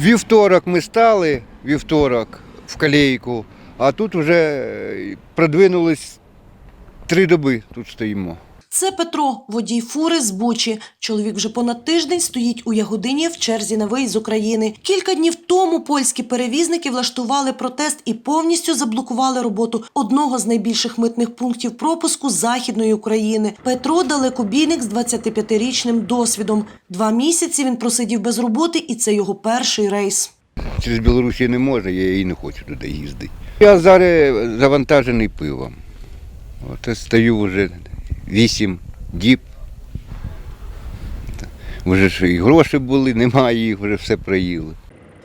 Вівторок ми стали, вівторок в колейку, а тут вже продвинулись три доби тут стоїмо. Це Петро, водій фури з Бучі. Чоловік вже понад тиждень стоїть у Ягодині в черзі на виїзд з України. Кілька днів тому польські перевізники влаштували протест і повністю заблокували роботу одного з найбільших митних пунктів пропуску західної України. Петро далекобійник з 25-річним досвідом. Два місяці він просидів без роботи, і це його перший рейс. Через Білорусі не можна, я і не хочу туди їздити. Я зараз завантажений пивом. От стою вже вісім діб. Вже ж і гроші були, немає їх, вже все проїли.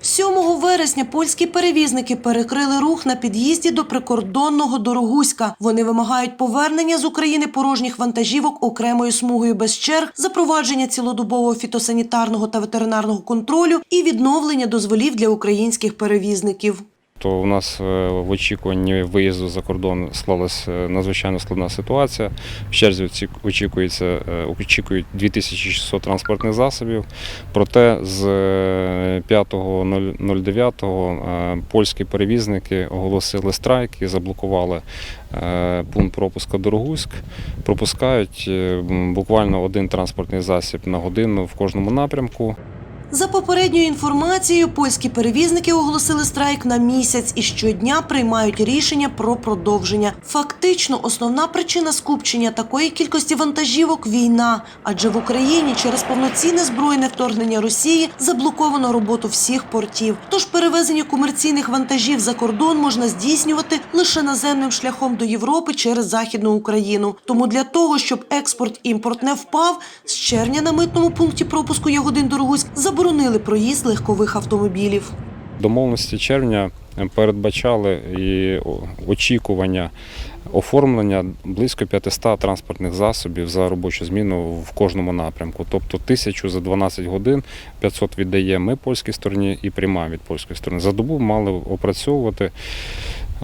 7 вересня польські перевізники перекрили рух на під'їзді до прикордонного Дорогуська. Вони вимагають повернення з України порожніх вантажівок окремою смугою без черг, запровадження цілодобового фітосанітарного та ветеринарного контролю і відновлення дозволів для українських перевізників. То у нас е, в очікуванні виїзду за кордон склалася е, надзвичайно складна ситуація. В черзі очікується, е, очікують 2600 транспортних засобів. Проте з е, 5.09 е, польські перевізники оголосили страйк і заблокували пункт пропуску Дорогуськ. Пропускають буквально один транспортний засіб на годину в кожному напрямку. За попередньою інформацією, польські перевізники оголосили страйк на місяць і щодня приймають рішення про продовження. Фактично, основна причина скупчення такої кількості вантажівок війна, адже в Україні через повноцінне збройне вторгнення Росії заблоковано роботу всіх портів. Тож перевезення комерційних вантажів за кордон можна здійснювати лише наземним шляхом до Європи через Західну Україну. Тому для того, щоб експорт-імпорт не впав, з червня на митному пункті пропуску Ягодин Дорогуськ заборонили проїзд легкових автомобілів. Домовленості червня передбачали і очікування оформлення близько 500 транспортних засобів за робочу зміну в кожному напрямку. Тобто тисячу за 12 годин 500 віддає ми польській стороні і приймаємо від польської сторони. За добу мали опрацьовувати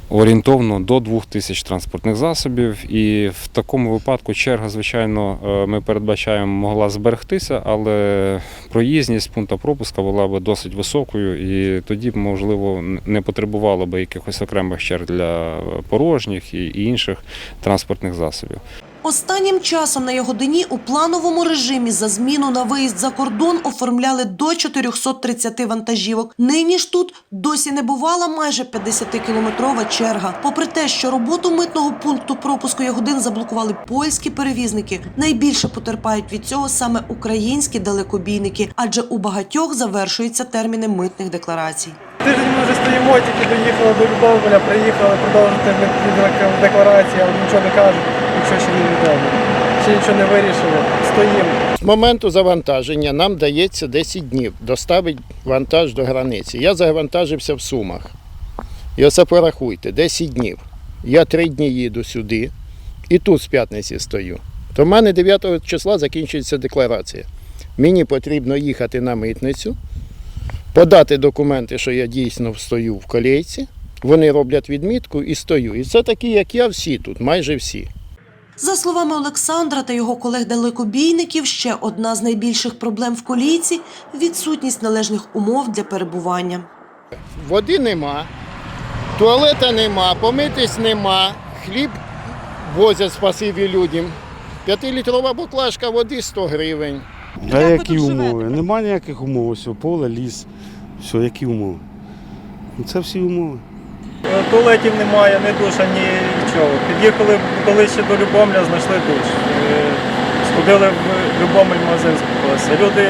орієнтовно до 2000 транспортних засобів. І в такому випадку черга, звичайно, е, ми передбачаємо, могла зберегтися, але проїзність пункту пропуска була б досить високою, і тоді б, можливо, не потребувало б якихось окремих черг для порожніх і і інших транспортних засобів. Останнім часом на Ягодині у плановому режимі за зміну на виїзд за кордон оформляли до 430 вантажівок. Нині ж тут досі не бувала майже 50-кілометрова черга. Попри те, що роботу митного пункту пропуску Ягодин заблокували польські перевізники, найбільше потерпають від цього саме українські далекобійники, адже у багатьох завершуються терміни митних декларацій. Тиждень ми вже стоїмо, тільки доїхали до Любовля, приїхали продовжити декларації, але нічого не кажуть, нічого ще не відомо. Ще нічого не вирішили. Стоїмо. З моменту завантаження нам дається 10 днів доставить вантаж до границі. Я завантажився в Сумах. І оце порахуйте, 10 днів. Я 3 дні їду сюди і тут з п'ятниці стою. То в мене 9 числа закінчується декларація. Мені потрібно їхати на митницю, подати документи, що я дійсно стою в колійці. Вони роблять відмітку і стою. І це такі, як я, всі тут, майже всі. За словами Олександра та його колег-далекобійників, ще одна з найбільших проблем в колійці – відсутність належних умов для перебування. Води нема, туалета нема, помитись нема, хліб возять спасибі людям. П'ятилітрова баклажка води 100 гривень. А які умови? Нема ніяких умов. Ось поле, ліс. Все, які умови? Ну, Це всі умови. Е, Туалетів немає, ні душа, ні нічого. Під'їхали ближче до Любомля, знайшли душ. Е, Сходили в Любомель магазин скупилися. Люди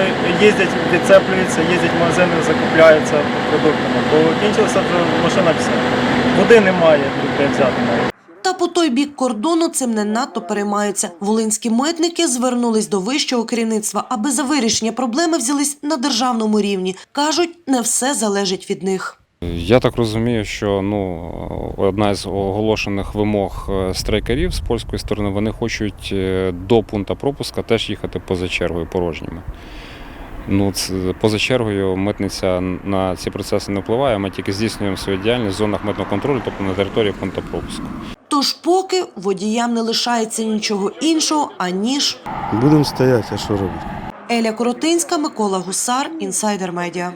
їздять, відцеплюються, їздять в магазини, закупляються продуктами. Бо кінчилася вже машина вся. Води немає, де взяти навіть. Та по той бік кордону цим не надто переймаються. Волинські митники звернулись до вищого керівництва, аби за вирішення проблеми взялись на державному рівні. Кажуть, не все залежить від них. Я так розумію, що ну одна з оголошених вимог е, страйкарів з польської сторони, вони хочуть е, до пункту пропуска теж їхати поза чергою порожніми. Ну, поза чергою митниця на ці процеси не впливає. Ми тільки здійснюємо свою діяльність в зонах митного контролю, тобто на території пункту пропуску. Тож поки водіям не лишається нічого іншого, аніж Будемо стояти, а що робити? Еля Коротинська, Микола Гусар, Інсайдер Медіа.